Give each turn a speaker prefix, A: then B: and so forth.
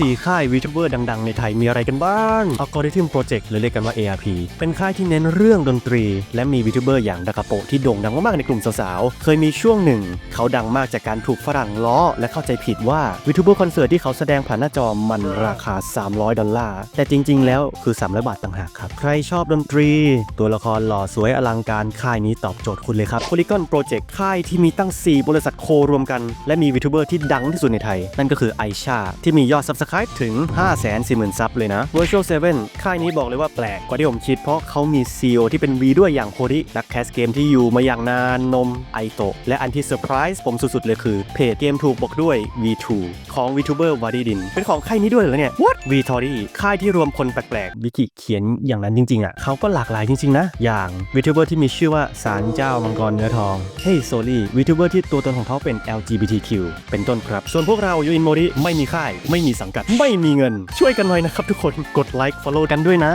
A: สี่ค่ายวีทูเบอร์ดังๆ ในไทยมีอะไรกันบ้าง Algorithm Project หรือเรียกกันว่า ARP เป็นค่ายที่เน้นเรื่องดนตรี และมีวีทูเบอร์อย่างดากาโปที่โด่งดังมากๆในกลุ่มสาวๆ เคยมีช่วงหนึ่ง เขาดังมากจากการถูกฝรั่งล้อ และเข้าใจผิดว่าวีทูเบอร์คอนเสิร์ตที่เขาแสดงผ่านหน้าจอมันราคา 300 ดอลลาร์ แต่จริงๆ แล้วคือ 300 บาทต่างหากครับ ใครชอบดนตรี ตัวละครหล่อสวยอลังการค่ายนี้ตอบโจทย์คุณเลยครับ Polygon Project ค่ายที่มีตั้ง 4 บริษัทโครวมกัน และมีวีทูเบอร์ที่ดังที่สุดในไทย นั่นก็คือไอชาที่มียอด Subscribe ถึง 540,000 ซับเลยนะ Virtual 7 ค่ายนี้บอกเลยว่าแปลกกว่าที่ผมคิด เพราะเขามี CEO ที่เป็น V ด้วยอย่างโคดินักแคสเกมที่อยู่มาอย่างนานนมไอโตะและอันที่เซอร์ไพรส์ผมสุดๆเลยคือ เพจเกมถูกบอกด้วย V2 ของ VTuber วาดีดิน เป็นของค่ายนี้ด้วยเหรอเนี่ย What v t o r y ค่ายที่รวมคนแปลกๆ วิกิเขียนอย่างนั้นจริงๆอะเขาก็หลากหลายจริงๆนะ อย่าง VTuber ที่มีชื่อว่าสารเจ้ามังกรเนื้อทอง Hey Soli VTuber ที่ตัวตนของเขาเป็น LGBTQ เป็นต้นครับ ส่วนพวกเรายูอินโมริไม่มีค่ายไม่มีสังกัด ไม่มีเงิน ช่วยกันหน่อยนะครับทุกคน กดไลค์ follow กันด้วยนะ